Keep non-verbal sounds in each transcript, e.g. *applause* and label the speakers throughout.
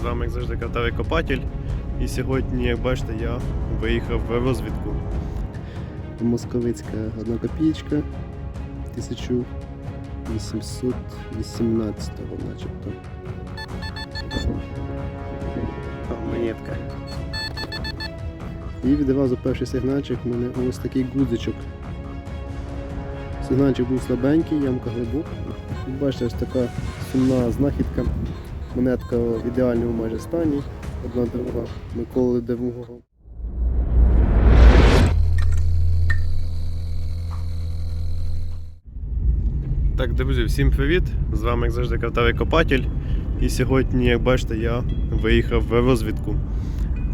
Speaker 1: З вами, як завжди, картавий копатель. І сьогодні, як бачите, я виїхав в розвідку.
Speaker 2: Московицька одна копієчка 1818 начебто.
Speaker 1: О, монетка.
Speaker 2: І відразу перший сигнальчик у мене ось такий гудзичок. Сигнальчик був слабенький, ямка глибока. Бачите, ось така сумна знахідка. Монетка в ідеальному майже стані. Одна друга Миколи Девугого.
Speaker 1: Так, друзі, всім привіт! З вами, як завжди, картавий копатель. І сьогодні, як бачите, я виїхав в розвідку.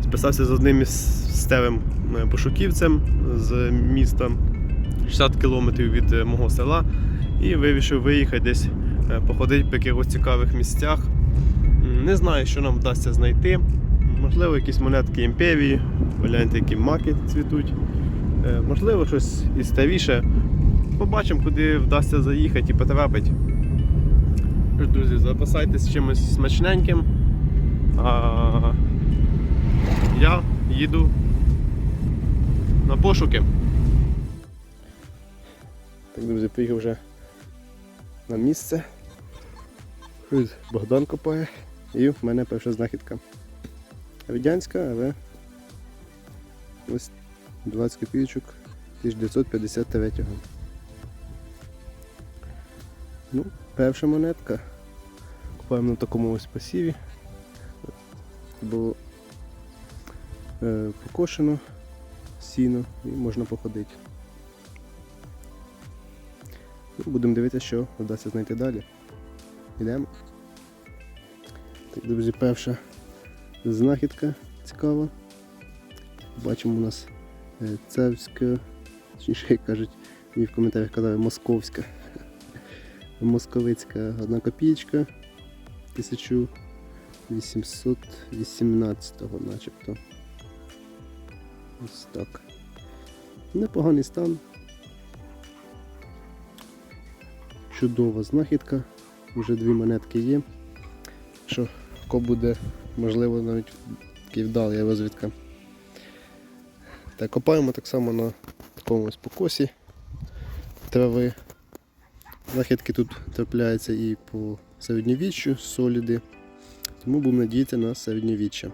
Speaker 1: Списався з одним місцевим е, пошуківцем з міста 60 кілометрів від е, мого села. І вирішив виїхати десь е, походити по якихось цікавих місцях. Не знаю, що нам вдасться знайти. Можливо, якісь монетки імперії, гляньте, які маки цвітуть. Е, Можливо, щось і старіше. Побачимо, куди вдасться заїхати і потрапити. Друзі, запасайтесь чимось смачненьким. А я їду на пошуки.
Speaker 2: Так, друзі, приїхав вже на місце. Богдан копає. І в мене перша знахідка. Радянська, але ось 20 копійочок 1953-го. Ну, перша монетка. Купаємо на такому ось пасіві. Було е, покошено сіно і можна походити. Ну, Будемо дивитися, що вдасться знайти далі. Йдемо. Так, друзі, перша знахідка цікава. Бачимо у нас е, царська, точніше як кажуть, мені в коментарях казали московська. *laughs* Московицька одна копієчка 1818-го начебто. Ось так. Непоганий стан. Чудова знахідка. Вже дві монетки є. Що ко буде, можливо, навіть такий вдалий розвідка. Так, копаємо так само на такому ось покосі трави. Знахідки тут трапляються і по середньовіччю соліди. Тому будемо надіятися на середньовіччя.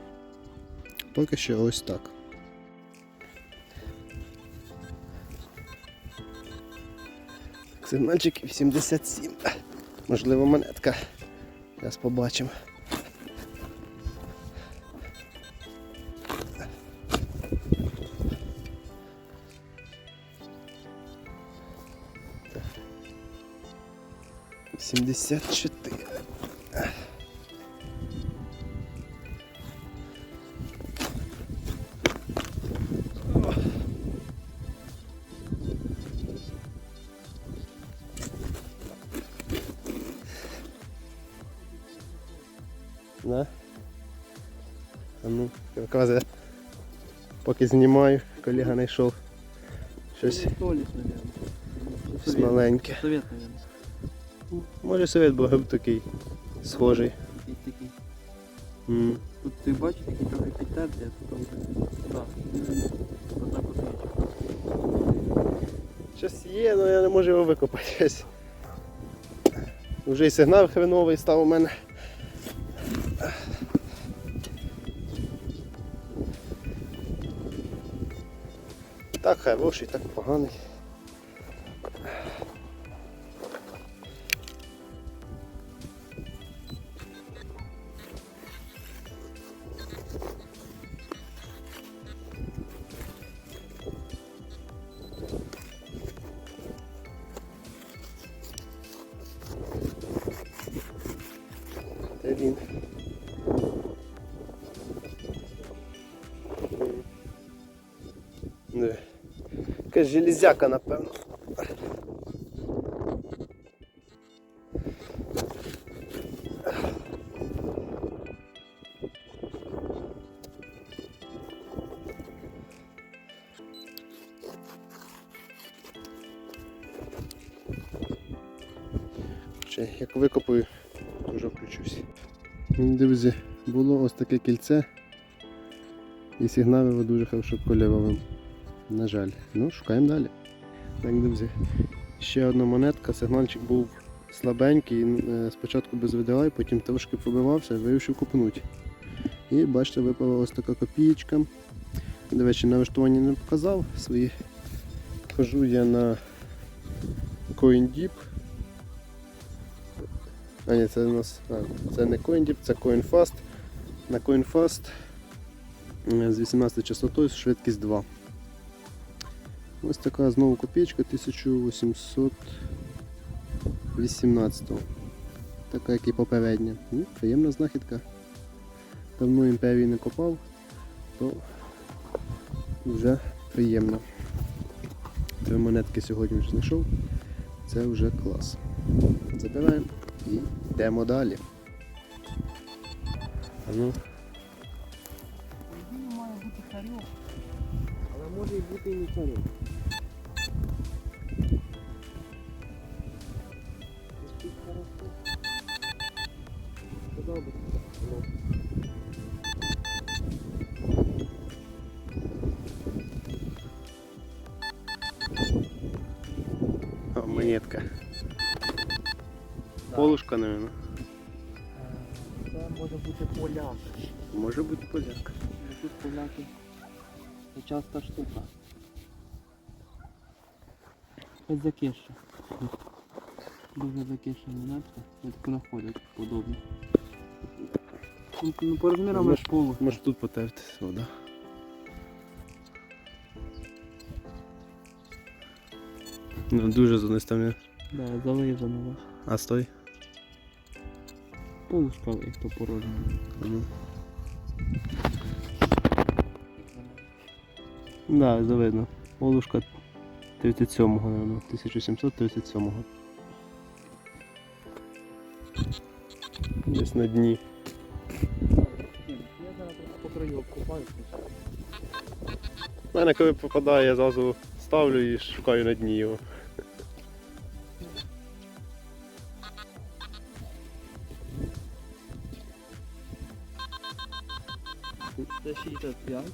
Speaker 2: Поки що ось так. Сигнальчик 87. Можливо, монетка. Зараз побачимо. Сімдесят чотири. Да? А ну, показує. Поки знімаю, колега знайшов щось
Speaker 3: Толик, наверное.
Speaker 2: щось маленьке.
Speaker 3: Совет, наверное.
Speaker 2: Може совет був такий схожий.
Speaker 3: Якийсь такий.
Speaker 2: М.
Speaker 3: Тут ти бачиш, такі трохи підтерті, а тут так. Одна копійка.
Speaker 2: Щось є, але я не можу його викопати. Щось. Вже і сигнал хреновий став у мене. Так хороший, так поганий. Не. Якась железяка, напевно. Ще як викопаю, вже включусь. Друзі, було ось таке кільце. І сигналило дуже хорошо кольоровим. На жаль. Ну, шукаємо далі. Так, друзі. Ще одна монетка, сигнальчик був слабенький, е, спочатку без видавай, потім трошки пробивався, вирішив купнути. І бачите, випала ось така копієчка. До речі, на рештуванні не показав свої. Хожу я на CoinDeep. А ні, це у нас. А, це не CoinDeep, це CoinFast. На CoinFast е, з 18 частотою швидкість 2. Ось така знову копійка 1818. Така, як і попередня. Ну, приємна знахідка. Давно імперії не копав, то вже приємно. Три монетки сьогодні вже знайшов. Це вже клас. Забираємо і йдемо далі. А ну,
Speaker 3: має бути харьок. Але може і бути і не харьок. Сказав би,
Speaker 2: о, монетка.
Speaker 3: да.
Speaker 2: Полушка, мабуть.
Speaker 3: Е, Це може бути поляк.
Speaker 2: Може бути поляк.
Speaker 3: Тут поляки це часта штука. Це закиша. Дуже монетка. Я таку знаходять подобно. Ну, по розмірам аж полу.
Speaker 2: Може тут потерти вода. Ну, дуже з одної сторони.
Speaker 3: Да, зализано ваш.
Speaker 2: А стой.
Speaker 3: Полушка, як то порожня.
Speaker 2: Ну. Да, завидно. Полушка 37-го, наверное, 1737-го. Десь на дні. У мене коли попадає, я зразу ставлю і шукаю на дні його.
Speaker 3: Це 65.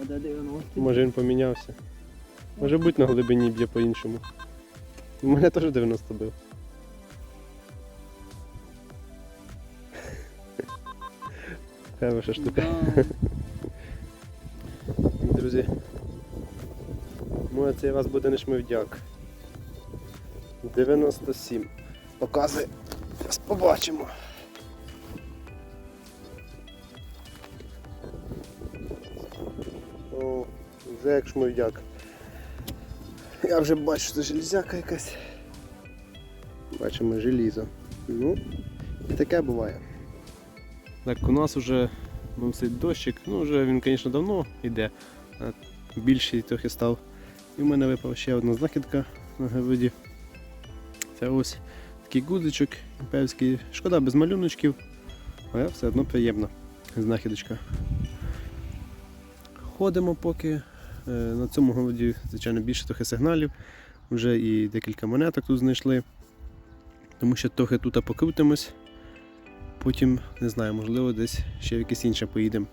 Speaker 3: А де 90?
Speaker 2: Може він помінявся. Може бути на глибині б'є по-іншому. У мене теж 90 бив. Хороша штука.
Speaker 3: Да.
Speaker 2: Друзі. Може цей раз буде не шмивдяк. 97. Показує. Зараз побачимо. О, вже як шмивдяк. Я вже бачу, що це железяка якась. Бачимо желізо. Ну, і таке буває. Так, у нас вже мусить дощик, ну вже він, звісно, давно йде, більший трохи став. І в мене випала ще одна знахідка на городі. Це ось такий гудзичок імперський. Шкода без малюночків, але все одно приємна знахідочка. Ходимо поки. Е, На цьому городі, звичайно, більше трохи сигналів. Вже і декілька монеток тут знайшли. Тому що трохи тут покрутимось. Потім, не знаю, можливо, десь ще в якесь інше поїдемо.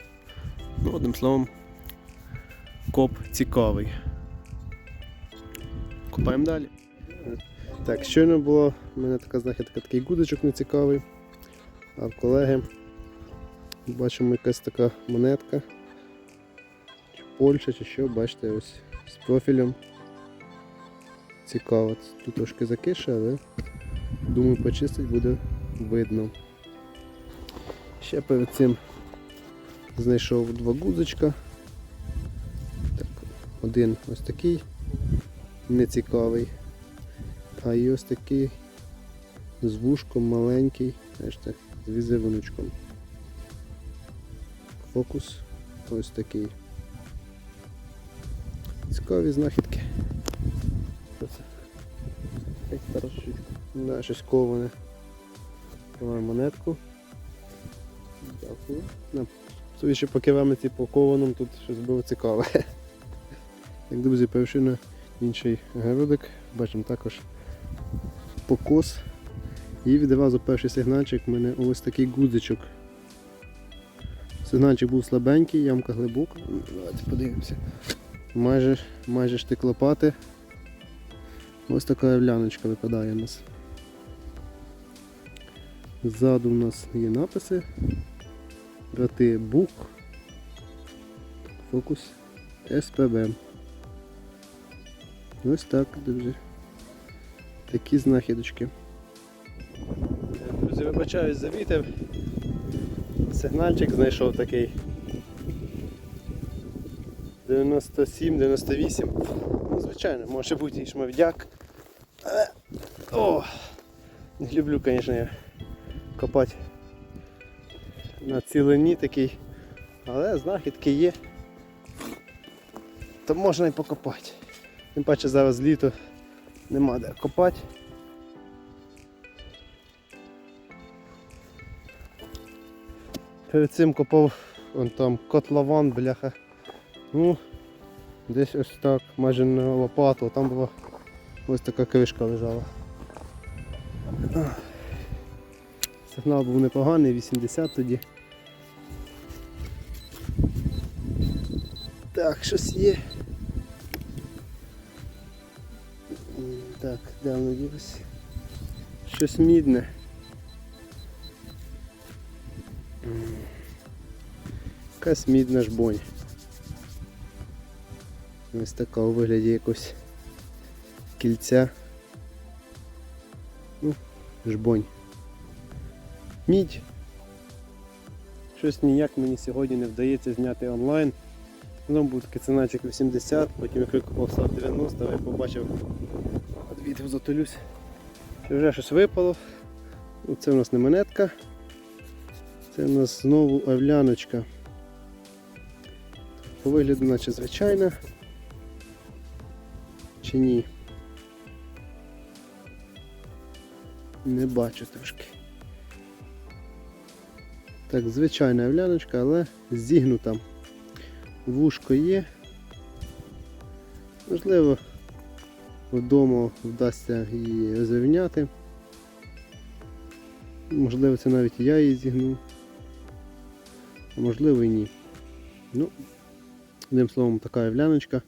Speaker 2: Ну, одним словом, коп цікавий. Копаємо далі. Так, щойно була в мене така знахідка, такий гудочок нецікавий. А в колеги бачимо якась така монетка. Чи Польща, чи що, бачите, ось з профілем. Цікаво. Тут трошки закише, але думаю, почистить буде видно. Ще перед цим знайшов два гудзичка. Так, один ось такий нецікавий, а і ось такий з вушком маленький, бачите, з візеруночком. Фокус ось такий. Цікаві знахідки. Що це? Да, щось коване. Відкриваємо монетку. Дякую. На, судячи по кераміці по кованому, тут щось було цікаве. *laughs* Так, друзі, перейшли на інший городик. Бачимо також покос. І відразу перший сигнальчик в мене ось такий гудзичок.
Speaker 4: Сигнальчик був слабенький, ямка глибока. Ну, Давайте подивимося. Майже, майже штик лопати. Ось така являночка випадає у нас. Ззаду у нас є написи. Брати Бук. Фокус СПБ. Ось так, друзі. Такі знахідочки.
Speaker 2: Друзі, вибачаюсь за. Сигнальчик знайшов такий. 97-98. Ну, звичайно, може бути і шмовдяк. Але. О! Не люблю, звісно, я копати на цілині такий. Але знахідки є. То можна і покопати. Тим паче зараз літо нема де копати. Перед цим копав вон там котлован, бляха. Ну, десь ось так, майже на лопату, там була ось така кришка лежала. Сигнал був непоганий, 80 тоді. Так, щось є. Так, де воно ділося? Щось мідне. Якась мідна жбонь. Ось така у вигляді якось кільця. Ну, жбонь. Мідь. Щось ніяк мені сьогодні не вдається зняти онлайн. Ну, був такий циначок 80, потім як викупав став 90, я побачив, відео затулюсь. Вже щось випало. Ну, Це у нас не монетка. Це у нас знову овляночка. По вигляду наче звичайна. Чи ні? Не бачу трошки. Так, звичайна овляночка, але зігнута. Вушко є. Можливо, вдома вдасться її розрівняти. Можливо, це навіть я її зігну. А можливо і ні. Ну, одним словом, така являночка.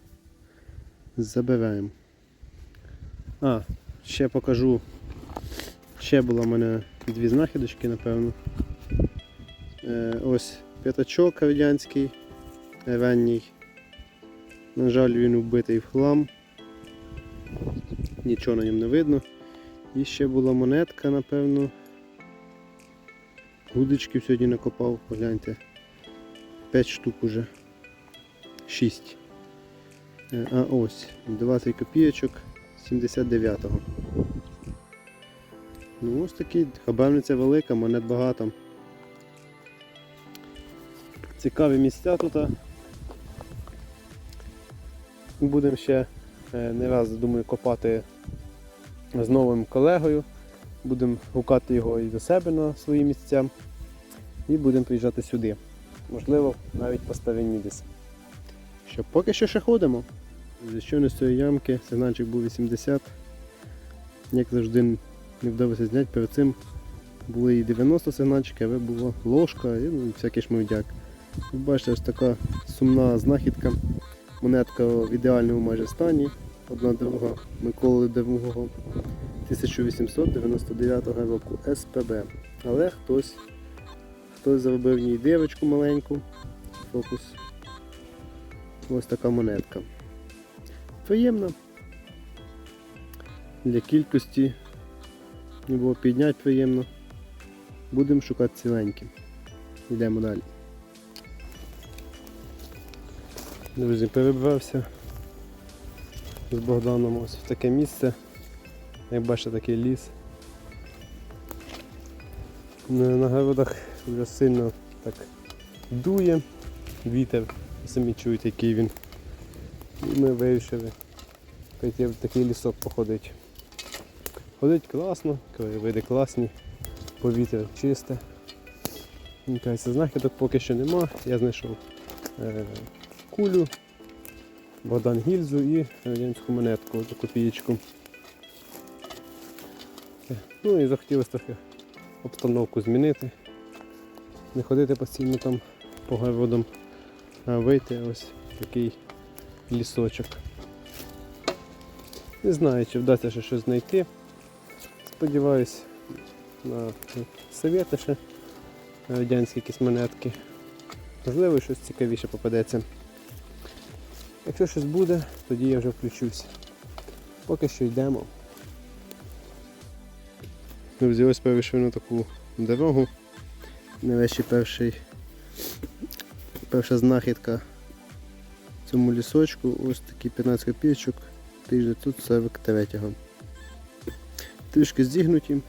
Speaker 2: Забираємо. А, ще покажу. Ще було в мене дві знахідочки, напевно. Е, ось п'ятачок радянський, ранній. На жаль, він вбитий в хлам. Нічого на ньому не видно. І ще була монетка, напевно. Гудочків сьогодні накопав, погляньте. 5 штук уже. 6. Е, А ось 20 копійочок 79-го. Ну ось такий, хабарниця велика, монет багато. Цікаві місця тут. Будемо ще е, не раз, думаю, копати з новим колегою. Будемо гукати його і до себе на свої місця. І будемо приїжджати сюди. Можливо, навіть по старині десь. Що, поки що ще ходимо. Щойно з цієї ямки сигнальчик був 80. Як завжди не вдалося зняти, перед цим були і 90 сигнальчики, але була ложка і ну, всякий шмовдяк. Бачите, ось така сумна знахідка. Монетка в ідеальному майже стані. Одна друга Миколи II 1899 року СПБ. Але хтось, хтось зробив в ній дивочку маленьку. Фокус. Ось така монетка. Приємна. Для кількості було підняти приємно. Будемо шукати ціленькі. Йдемо далі. Друзі, перебрався з Богданом ось в таке місце. Як бачите, такий ліс. На, городах вже сильно так дує вітер, самі чуєте, який він. І ми вирішили пойти в такий лісок походити. Ходить класно, краєвиди класні, повітря чисте. Знахідок поки що нема. Я знайшов е, кулю, Богдан гільзу і радянську монетку, за копієчку. Ну і захотілося трохи обстановку змінити. Не ходити постійно там по городам а вийти ось такий лісочок. Не знаю, чи вдасться ще щось знайти. Сподіваюсь на совєти ще радянські якісь монетки. Можливо, щось цікавіше попадеться. Якщо щось буде, тоді я вже включусь. Поки що йдемо. Друзі, ось перейшли на таку дорогу. Нарешті перший, перша знахідка в цьому лісочку. Ось такі 15 копійочок 1943-го. Трішки зігнуті.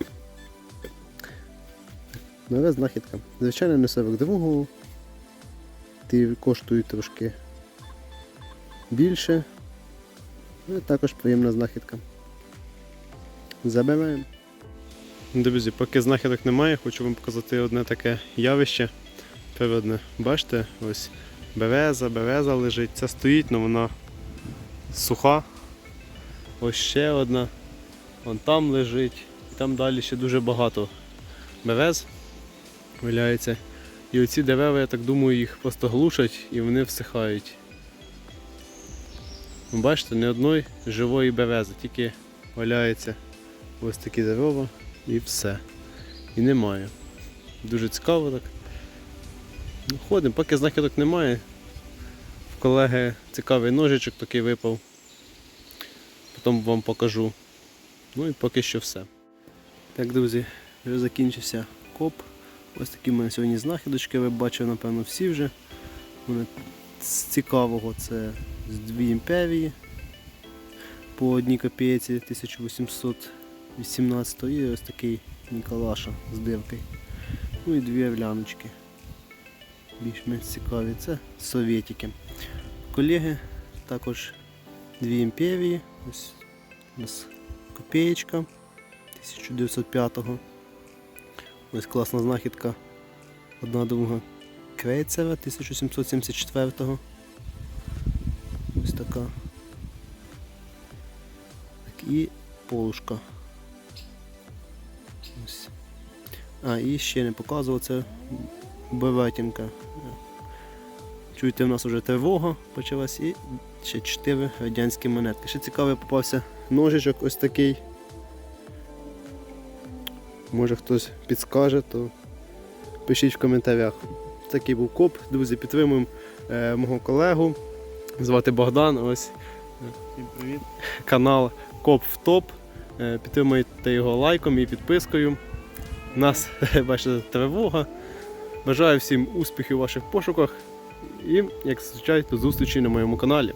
Speaker 2: Нова знахідка. Звичайно, не 42-го. Ті коштують трошки більше. Ну, також приємна знахідка. Забираємо.
Speaker 1: Друзі, поки знахідок немає, хочу вам показати одне таке явище природне. Бачите, ось береза, береза лежить. Ця стоїть, але вона суха. Ось ще одна. Вон там лежить. І там далі ще дуже багато берез валяється. І оці дерева, я так думаю, їх просто глушать і вони всихають. Ви Бачите, ні одної живої берези, тільки валяється ось такі дерева і все. І немає. Дуже цікаво так. Ну, ходимо, поки знахідок немає. В колеги цікавий ножичок такий випав. Потім вам покажу. Ну і поки що все.
Speaker 2: Так, друзі, вже закінчився коп. Ось такі в мене сьогодні знахідочки, ви бачили, напевно, всі вже. З цікавого це з дві імперії по одній копійці 1818 і ось такий Ніколаша з дивкою. Ну і дві орляночки. Більш-менш цікаві. Це совєтики. Колеги також дві імперії. Ось у нас копієчка 1905-го. Ось класна знахідка. Одна друга Крейцера 1774-го. І полушка. Ось. А, і ще не показував це Баватінка. Чуєте, в нас вже тривога почалась і ще 4 радянські монетки. Ще цікавий попався ножичок ось такий. Може хтось підскаже, то пишіть в коментарях. Такий був коп. Друзі, підтримуємо е, мого колегу. Звати Богдан. Ось
Speaker 1: Всім привіт.
Speaker 2: канал Коп в топ. Е, Підтримуйте його лайком і підпискою. У нас, *laughs* бачите, тривога. Бажаю всім успіхів у ваших пошуках і, як зазвичай, до зустрічі на моєму каналі.